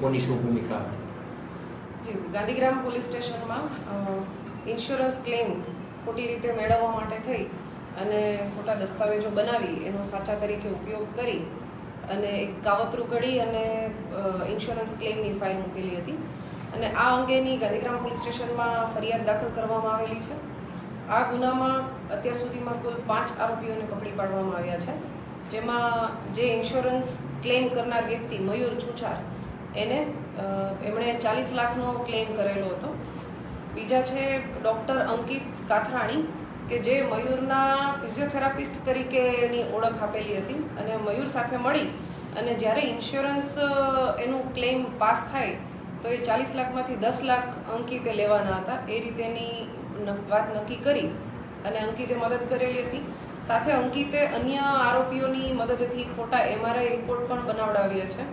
કોની શું ભૂમિકા. જી, ગાંધીગ્રામ પોલીસ સ્ટેશનમાં ઇન્સ્યોરન્સ ક્લેમ ખોટી રીતે મેળવવા માટે થઈ અને ખોટા દસ્તાવેજો બનાવી એનો સાચા તરીકે ઉપયોગ કરી અને એક કાવતરું ઘડી અને ઇન્સ્યોરન્સ ક્લેમની ફાઇલ મૂકેલી હતી. અને આ અંગેની ગાંધીગ્રામ પોલીસ સ્ટેશનમાં ફરિયાદ દાખલ કરવામાં આવેલી છે. આ ગુનામાં અત્યાર સુધીમાં કુલ પાંચ આરોપીઓને પકડી પાડવામાં આવ્યા છે. જેમાં જે ઇન્સ્યોરન્સ ક્લેમ કરનાર વ્યક્તિ મયુર છુછાર એને એમણે ચાલીસ લાખનો ક્લેમ કરેલો હતો. બીજા છે ડૉક્ટર અંકિત કાથરાણી કે જે મયુરના ફિઝિયોથેરાપિસ્ટ તરીકેની ઓળખ આપેલી હતી અને મયુર સાથે મળી અને જ્યારે ઇન્સ્યોરન્સ એનું ક્લેમ પાસ થાય, તો એ ચાલીસ લાખમાંથી દસ લાખ અંકિતે લેવાના હતા. એ રીતેની વાત નક્કી કરી અને અંકિતે મદદ કરેલી હતી. સાથે અંકિતે અન્ય આરોપીઓની મદદથી ખોટા એમઆરઆઈ રિપોર્ટ પણ બનાવડાવ્યા છે.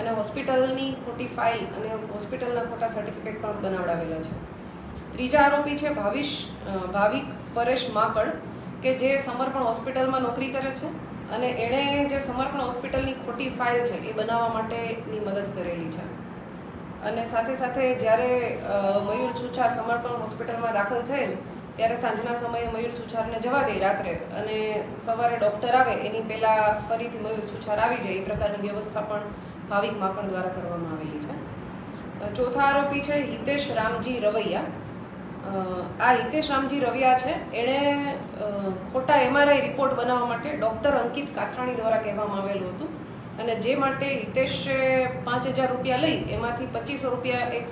અને હોસ્પિટલની ખોટી ફાઇલ અને હોસ્પિટલના ખોટા સર્ટિફિકેટ પણ બનાવડાવેલા છે. ત્રીજા આરોપી છે ભાવિશ ભાવિક પરેશ માકડ, કે જે સમર્પણ હોસ્પિટલમાં નોકરી કરે છે અને એણે જે સમર્પણ હોસ્પિટલની ખોટી ફાઇલ છે એ બનાવવા માટેની મદદ કરેલી છે. અને સાથે સાથે જ્યારે મયુર છુછાર સમર્પણ હોસ્પિટલમાં દાખલ થયેલ, ત્યારે સાંજના સમયે મયુર છુછારને જવા દે રાત્રે અને સવારે ડૉક્ટર આવે એની પહેલાં ફરીથી મયુર છુછાર આવી જાય, એ પ્રકારની વ્યવસ્થા પણ ભાવિક માખણ દ્વારા કરવામાં આવેલી છે. ચોથા આરોપી છે હિતેશ રામજી રવૈયા. આ હિતેશ રામજી રવિયા છે. એણે ખોટા એમઆરઆઈ રિપોર્ટ બનાવવા માટે ડૉક્ટર અંકિત કાથરાણી દ્વારા કહેવામાં આવેલું હતું. અને જે માટે હિતેશે પાંચ હજાર રૂપિયા લઈ, એમાંથી પચીસો રૂપિયા એક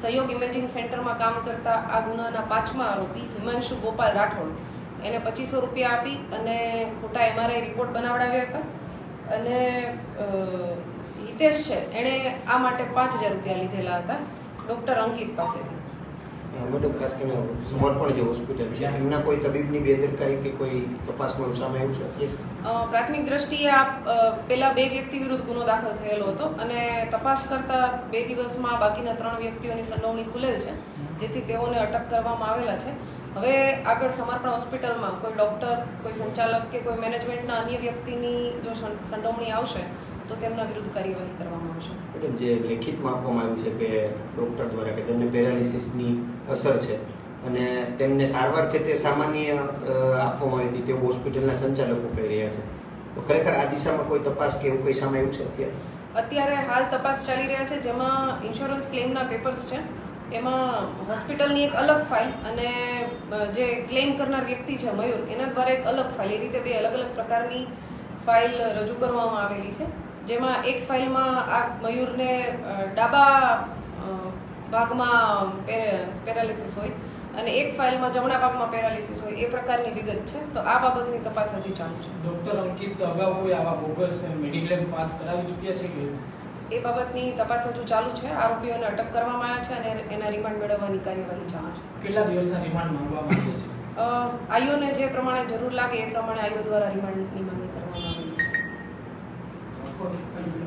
સહયોગ ઇમેજિંગ સેન્ટરમાં કામ કરતા આ ગુનાના પાંચમા આરોપી હિમાંશુ ગોપાલ રાઠોડ. એને પચીસો રૂપિયા આપી અને ખોટા એમઆરઆઈ રિપોર્ટ બનાવડાવ્યા હતા. અને હિતેશ છે. એણે આ માટે પાંચ હજાર રૂપિયા લીધેલા હતા. ડૉક્ટર અંકિત પાસેથી. મેડમ ખાસ કરીને સમર્પણ જે હોસ્પિટલ છે એમના કોઈ તબીબની બેદરકારી કે કોઈ તપાસમાં સામે આવ્યું છે? પ્રાથમિક દ્રષ્ટિએ આ પેલા બે વ્યક્તિ વિરુદ્ધ ગુનો દાખલ થયેલો હતો અને તપાસ કરતા બે દિવસમાં બાકીના ત્રણ વ્યક્તિઓની સંડોવણી ખુલેલ છે જેથી તેઓને અટક કરવામાં આવેલા છે. હવે આગળ સમર્પણ હોસ્પિટલમાં કોઈ ડૉક્ટર કોઈ સંચાલક કે કોઈ મેનેજમેન્ટના અન્ય વ્યક્તિની જો સંડોવણી આવશે તો તેમના વિરુદ્ધ કાર્યવાહી કરવામાં આવશે. મેડમ જે લેખિતમાં આપવામાં આવ્યું છે કે ડૉક્ટર દ્વારા કે તેમને પેરાલિસિસની અસર છે અને તેમને સારવાર છે તે સામાન્ય આપવામાં આવી હતી તેવું હોસ્પિટલના સંચાલકો કહી રહ્યા છે. તો ખરેખર આ દિશામાં કોઈ તપાસ કે એવું કંઈ સામે આવ્યું છે અત્યારે? અત્યારે હાલ તપાસ ચાલી રહ્યા છે જેમાં ઇન્સ્યોરન્સ ક્લેમના પેપર્સ છે. એમાં હોસ્પિટલની એક અલગ ફાઇલ અને જે ક્લેમ કરનાર વ્યક્તિ છે મયુર એના દ્વારા એક અલગ ફાઇલ એ રીતે બે અલગ અલગ પ્રકારની ફાઇલ રજૂ કરવામાં આવેલી છે. જેમાં એક ફાઇલમાં આ મયુરને ડાબા ભાગમાં પેરાલિસિસ હોય અને એક ફાઇલમાં જમણા ભાગમાં પેરાલિસિસ હોય એ પ્રકારની વિગત છે. તો આ બાબતની તપાસ હજી ચાલુ છે. ડોક્ટર અંકિત અગાઉ કોઈ આવા બોગસ મેડિક્લેમ પાસ કરાવી ચૂક્યા છે કે? એ બાબતની તપાસ હજુ ચાલુ છે. આરોપીઓને અટક કરવામાં આવ્યા છે અને એના રિમાન્ડ મેળવવાની કાર્યવાહી ચાલુ છે. કેટલા દિવસના રિમાન્ડ માંગવામાં આવ્યો છે? આઈઓને જે પ્રમાણે જરૂર લાગે એ પ્રમાણે આઈઓ દ્વારા રિમાન્ડની માંગણી કરવામાં work